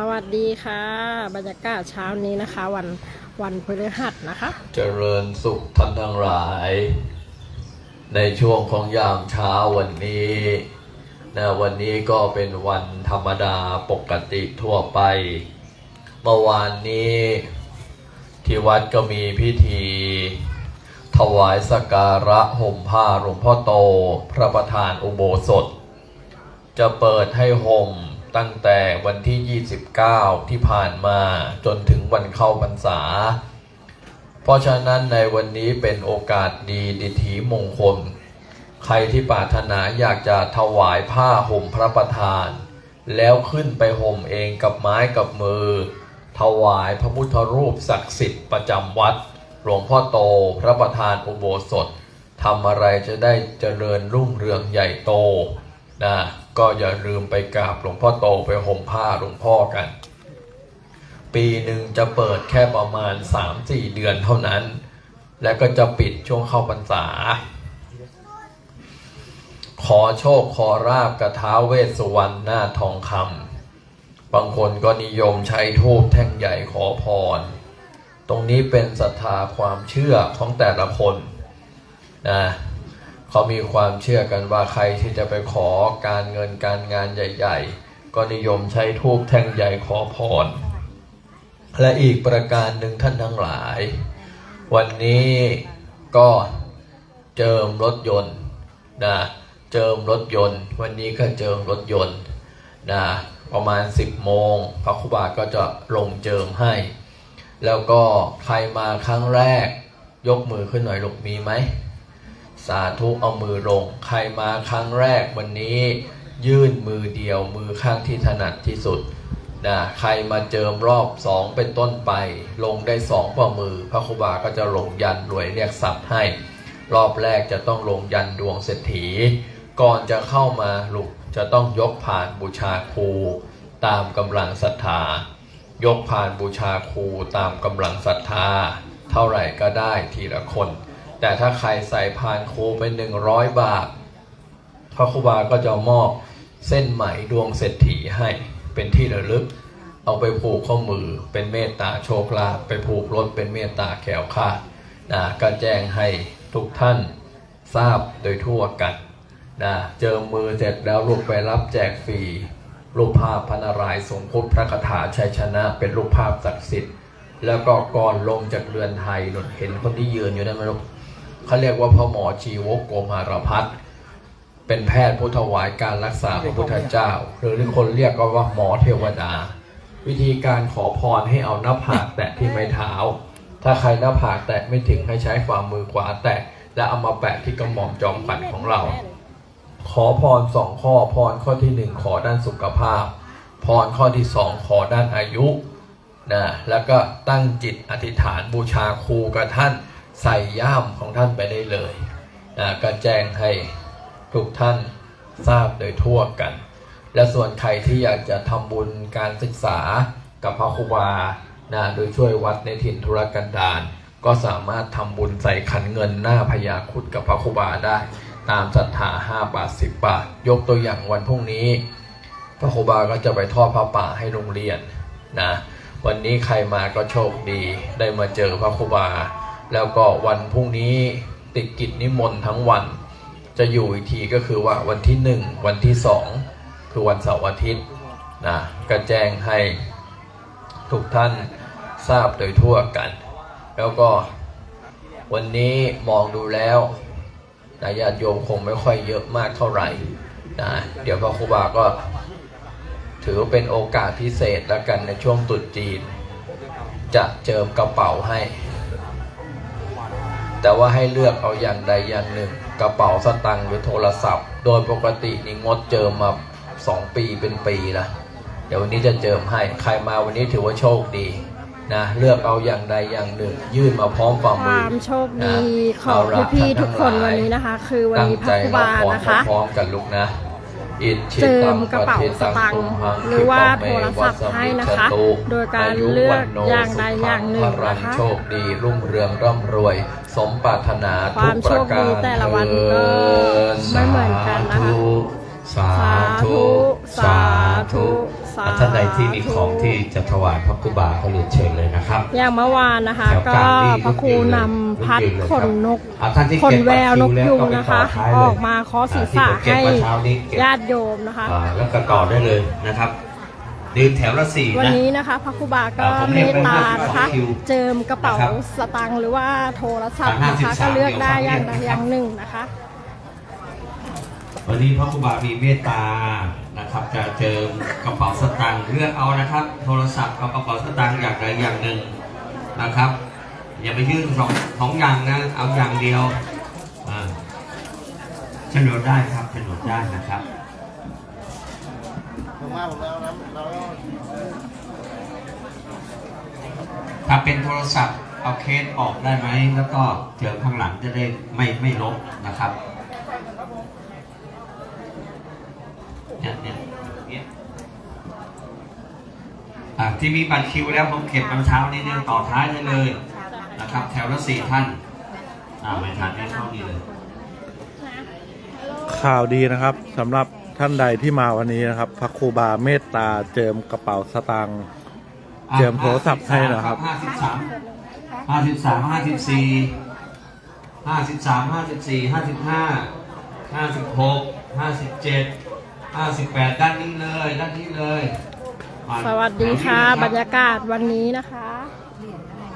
สวัสดีค่ะ บรรยากาศเช้านี้นะคะ วันวันพฤหัสนะคะ เจริญสุขท่านทั้งหลาย ในช่วงของยามเช้าวันนี้นะวันนี้ก็เป็นวันธรรมดาปกติทั่วไป เมื่อวานนี้ ที่วัดก็มีพิธี ถวายสกการะห่มผ้าหลวงพ่อโต พระประธานอุโบสถ จะเปิดให้ห่ม ตั้งแต่วันที่ 29 ที่ผ่านมาจนถึงวันเข้าพรรษา เพราะฉะนั้นในวันนี้เป็นโอกาสดีดิถีมงคล ใครที่ปรารถนาอยากจะถวายผ้าห่มพระประธาน แล้วขึ้นไปห่มเองกับไม้กับมือ ถวายพระพุทธรูปศักดิ์สิทธิ์ประจำวัด หลวงพ่อโตพระประธานอุโบสถทำอะไรจะได้เจริญรุ่งเรืองใหญ่โตนะ ก็อย่าลืมไปกราบหลวงพ่อโตไปห่มผ้าหลวงพ่อกัน ปีหนึ่งจะเปิดแค่ประมาณ 3-4 เดือนเท่านั้น แล้วก็จะปิดช่วงเข้าพรรษา ขอโชคขอราบกระท้าเวสสุวรรณหน้าทองคำบางคนก็นิยมใช้ทูบแท่งใหญ่ขอพร ตรงนี้เป็นศรัทธาความเชื่อของแต่ละคนนะ เขามีความเชื่อกันว่าใครที่จะไปขอการเงินการงานใหญ่ ๆ ก็นิยมใช้ทูบแท่งใหญ่ขอพร และอีกประการหนึ่งท่านทั้งหลาย วันนี้ก็เจิมรถยนต์นะเจิมรถยนต์ วันนี้ก็เจิมรถยนต์นะประมาณ 10 โมงพระครูบาก็จะลงเจิมให้ แล้วก็ใครมาครั้งแรกยกมือขึ้นหน่อยลูกมีไหม สาธุเอามือลง ใครมาครั้งแรกวันนี้ยื่นมือเดียวมือข้างที่ถนัดที่สุดนะใครมาเจิมรอบสองเป็นต้นไป ลงได้สองฝ่ามือ พระครูบาก็จะลงยันรวยเรียกทรัพย์ให้ รอบแรกจะต้องลงยันดวงเศรษฐี ก่อนจะเข้ามาลูกจะต้องยกผ่านบูชาครูตามกำลังศรัทธา ยกผ่านบูชาครูตามกำลังศรัทธา เท่าไหร่ก็ได้ทีละคน แต่ถ้าใครใส่พานครูเป็นหนึ่งร้อยบาทพระครูบาก็จะมอบเส้นไหมดวงเศรษฐีให้เป็นที่ระลึก เอาไปผูกข้อมือเป็นเมตตาโชคลาภไปผูกรถเป็นเมตตาแขวคลาดนะก็แจ้งให้ทุกท่านทราบโดยทั่วกันนะเจอมือเสร็จแล้วลูกไปรับแจกฟรีรูปภาพพระนารายณ์ทรงพุพระคาถาชัยชนะ เป็นรูปภาพศักดิ์สิทธิ์ แล้วก็ก่อนลงจากเรือนไทยนนเห็นคนที่ยืนอยู่นั่นไหมลูก เขาเรียกว่าพ่อหมอชีวกโกมารพัฒน์เป็นแพทย์ผู้ถวายการรักษาพระพุทธเจ้า หรือที่คนเรียกก็ว่าหมอเทวดา วิธีการขอพรให้เอาหน้าผากแตะที่ไม้เท้า ถ้าใครหน้าผากแตะไม่ถึงให้ใช้ฝ่ามือขวาแตะ และเอามาแปะที่กระหม่อมจอมขวัญของเรา ขอพรสองข้อพรข้อที่หนึ่งขอด้านสุขภาพ พรข้อที่สองขอด้านอายุนะแล้วก็ตั้งจิตอธิษฐานบูชาครูกับท่าน ใส่ย่ามของท่านไปได้เลยนะก็แจ้งให้ทุกท่านทราบโดยทั่วกัน และส่วนใครที่อยากจะทำบุญการศึกษากับพระครูบานะโดยช่วยวัดในถิ่นธุรกันดารก็สามารถทำบุญใส่ขันเงินหน้าพญาคุดกับพระครูบาได้ ตามศรัทธา5บาท 10 บาท ยกตัวอย่างวันพรุ่งนี้ พระครูบาก็จะไปทอดพระป่าให้โรงเรียนนะวันนี้ใครมาก็โชคดีได้มาเจอพระครูบา แล้วก็วันพรุ่งนี้ติดกิจนิมนต์ทั้งวัน จะอยู่อีกทีก็คือว่าวันที่หนึ่งวันที่สองคือวันเสาร์อาทิตย์นะก็แจ้งให้ทุกท่านทราบโดยทั่วกัน แล้วก็วันนี้มองดูแล้วนะญาติโยมคงไม่ค่อยเยอะมากเท่าไหร่นะเดี๋ยวพระครูบาก็ถือเป็นโอกาสพิเศษแล้วกันในช่วงตรุษจีน จะเจิมกระเป๋าให้ แต่ว่าให้เลือกเอาอย่างใดอย่างหนึ่ง กระเป๋าสตังค์หรือโทรศัพท์ โดยปกตินี่งดเจิมมาสองปีเป็นปีละเดี๋ยววันนี้จะเจิมให้ใครมาวันนี้ถือว่าโชคดีนะเลือกเอาอย่างใดอย่างหนึ่ง ยื่นมาพร้อมฝ่าคมือวามโชคดีของพี่ๆทุกคนวันนี้นะคะ คือวันตั้งนี้พใจระครูรับบาพรนะคะ พร้อมๆกันลูกนะอิทธิ เจิตัมงกระเป๋าปฏิสตังค์ตุมหังหรือว่าคิปะเมโทรศัพท์ให้นะคะวัสมิจตุโดยการยุเลือกวันโนอย่างใดอย่างหนึ่งสุขัพรังนะคะโชคดีรุ่งเรืองร่ำรวย สมปรารถนาคทุวากมปโชระคกาดีรแต่ละวันก็เถิดไม่เหมือนกันนะคะสาสาธุธุ สาธุสสา ท่านใดที่มีของที่จะถวายพระครูบาก็เรียนเชิญเลยนะครับ อย่างเมื่อวานนะคะแถวก็กลางนี่พระครูนำพัดรุ่นยืนเลยขครับนนกอ่าท่านที่ขนเก็บแวบัตรวนกคิยุงแล้วนะคะไปต่ท้ายเลยออกมาเคาะศีรษะอ่าที่ผมเก็บให้เมื่อเช้านี้เก็บญาติโยมนะคะอ่าแล้วก็ต่อได้เลยนะครับยืนแถวละสี่วันนะนี้นะคะพระครูบาก็อ่าผมเมเรียกตไปตา52นะคะคิวเจิมกระเป๋านะครับสตางค์หรือว่าโทรศัพท์อ่านะคะ53ก็เลือกได้อย่างใดเดี๋ยวอย่างหนึ่งนะคะ วันนี้พระครูบามีเมตตานะครับ จะเจิมกระเป๋าสตางค์เลือกเอานะครับ โทรศัพท์กับกระเป๋าสตางค์อย่างใดอย่างหนึ่งนะครับ อย่าไปยื่นสองสองอย่างนะเอาอย่างเดียวอ่าโฉนดได้ครับโฉนดได้นะครับผมมาผมแล้วนะเราก็ถ้าเป็นโทรศัพท์เอาเคสออกได้ไหมแล้วก็เจิมข้างหลังจะได้ไม่ไม่ลบนะครับ เนี่ยเนี่ยเนี่ยอะที่มีบัตรคิวแล้วผมเก็บมันเช้านี้เนี่ยต่อท้ายได้เลยนะครับ แถวละสี่ท่านอ่าไม่ทันไม่เข้านี่เลยข่าวดีนะครับสำหรับท่านใดที่มาวันนี้นะครับพระครูบาเมตตาเจิมกระเป๋าสตางค์เตรียมโทรศัพท์ให้นะครับห้าสิบสามห้าสิบสามห้าสิบสี่ห้าสิบสามห้าสิบสี่ห้าสิบห้าห้าสิบหกห้าสิบเจ็ด ห้าสิบแปดด้านนี้เลย ด้านนี้เลยมาสวัสดีค่ะแถวนี้บรรยากาศวันนี้นะคะ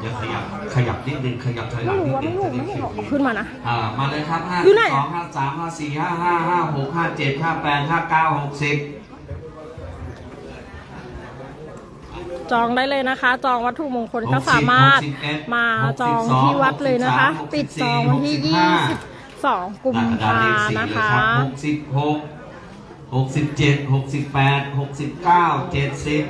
เดี๋ยวขยับขยับนิดนึงขยับถอยหลัไม่งรู้นิดว่านึไม่งรู้จะได้ไม่เขียนรู้ขึ้นมานะอ่ามาเลยครับห้าอยู่ไหนสองห้าสามห้าสี่ห้าห้าห้าหกห้าเจ็ดห้าแปดห้าเก้าหกสิบจองได้เลยนะคะ จองวัตถุมงคลก็สามารถมาจองที่วัดเลยนะคะ ปิดจองวันที่22กุมภานะคะหกสิบหก หกสิบเจ็ดหกสิบแปดหกสิบเก้าเจ็ดสิบ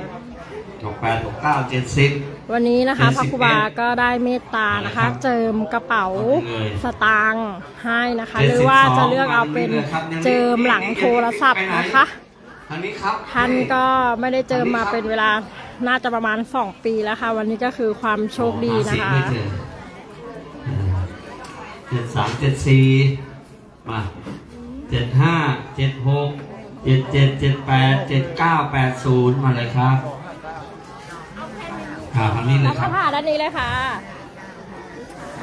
หกแปดหกเก้าเจ็ดสิบ วันนี้นะคะ71พระครูบาก็ได้เมตตานะคะเจิมกระเป๋าเอาไปเลยสตางค์ให้นะคะ72หรือว่าจะเลือกเอาเป็นมาเลยครับเนี่ยเจิมหลังโทรศัพท์นะคะทางนี้ครับ ท่านก็ไม่ได้เจิมมาเป็นเวลาน่าจะประมาณ 2 ปีแล้วค่ะ วันนี้ก็คือความโชคดีนะคะหาสิบไม่เจอเจ็ดสามเจ็ดสี่มาเจ็ดห้าเจ็ดหก เจ็ดเจ็ดเจ็ดแปดเจ็ดเก้าแปดศูนย์มาเลยครับค่ะทางนี้เลแล้ยวคก็รับผ่าด้านนี้เลยค่ะ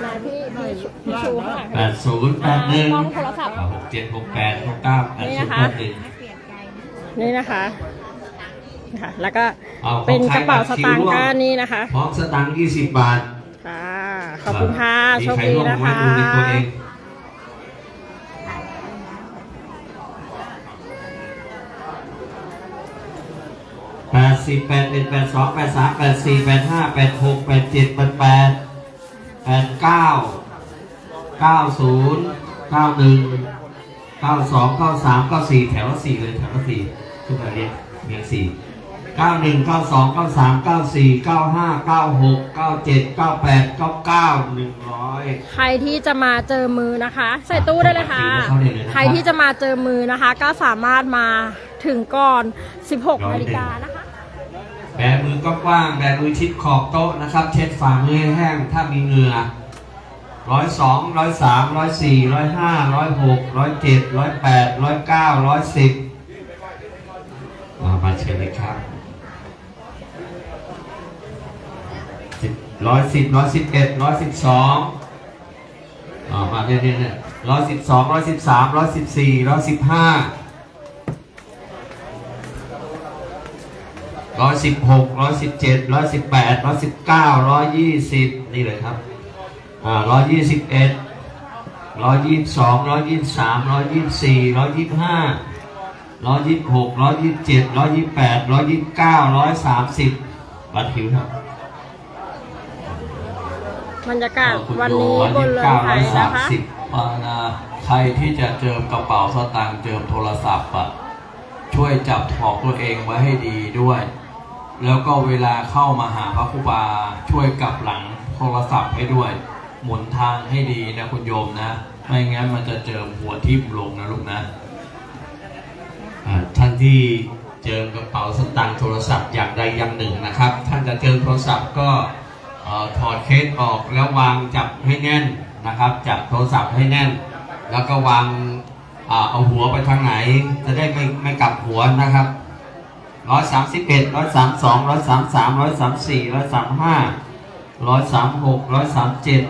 นายพี่พี่ชูพี่ชูข้างหลังแปดศูนย์แปดหนึ่งกล้องโทรศัพท์หกเจ็ดหกแปดหกเก้าแปดนี่ศูนนะย์คะหกหนึ่งนี่นะคะค่ะแล้วก็เอาของเป็นกระเป๋าใครสบัตรคิวตางค์ร่วมก็นี่นะคะพร้อมสตังค์ยี่สิบบาทค่ะขอบคุณค่ะมีโชคใครดีร่วมนะไหมคะ สิบแปดเอ็ดแปดสองแปดสามแปดสี่แปดห้าแปดหกแปดเจ็ดแปดแปดแปดเก้าเก้าศูนย์เก้าหนึ่งเก้าสองเก้าสามเก้าสี่แถวละสี่เลยแถวละสี่ทุกแบบนี้เรียงสี่เก้าหนึ่งเก้าสองเก้าสามเก้าสี่เก้าห้าเก้าหกเก้าเจ็ดเก้าแปดเก้าเก้าหนึ่งร้อย ใครที่จะมาเจอมือนะคะ ใส่ตู้ได้เลยค่ะเข้าได้เลยนะครับ ใครที่จะมาเจอมือนะคะ ก็สามารถมาถึงก่อน 16นาฬิกานะคะ แบมือก็กว้าง แบมือชิดขอบโต๊ะนะครับ เช็ดฝ่ามือให้แห้ง ถ้ามีเหงื่อร้อยสองร้อยสามร้อยสี่ร้อยห้าร้อยหกร้อยเจ็ดร้อยแปดร้อยเก้าร้อยสิบมาเชิญเลยครับร้อยสิบร้อยสิบเอ็ดร้อยสิบสองอ่ามาเนี่ยเนี่ยเนี่ยร้อยสิบสองร้อยสิบสามร้อยสิบสี่ร้อยสิบห้า ร้อยสิบหกร้อยสิบเจ็ดร้อยสิบแปดร้อยสิบเก้าร้อยยี่สิบนี่เลยครับอ่าร้อยยี่สิบเอ็ดร้อยยี่สิบสองร้อยยี่สิบสามร้อยยี่สิบสี่ร้อยยี่สิบห้าร้อยยี่สิบหกร้อยยี่สิบเจ็ดร้อยยี่สิบแปดร้อยยี่สิบเก้าร้อยสามสิบบัตรคิวครับบรรยากาศคุณวันโยนี้ร้อยบยี่นสิบเรือนเก้าไทร้อยยสานะมคะสิบมานาใครที่จะเจิมกระเป๋าสตางค์เจิมโทรศัพท์อะช่วยจับของตัวเองไว้ให้ดีด้วย แล้วก็เวลาเข้ามาหาพระครูบาช่วยกลับหลังโทรศัพท์ให้ด้วย หมุนทางให้ดีนะคุณโยมนะ ไม่งั้นมันจะเจิมหัวทิ่มลงนะลูกนะท่านที่เจิมกระเป๋าสตางค์โทรศัพท์อย่างใดอย่างหนึ่งนะครับ ท่านจะเจิมโทรศัพท์ก็ถอดเคสออกแล้ววางจับให้แน่นนะครับ จับโทรศัพท์ให้แน่น แล้วก็วางอเอาหัวไปทางไหน จะได้ไม่ไม่กลับหัวนะครับ ร้อยสามสิบเอ็ดร้อยสามสองร้อยสามสามร้อยสามสี่ร้อยสามห้าร้อยสามหกร้อยสามเจ็ด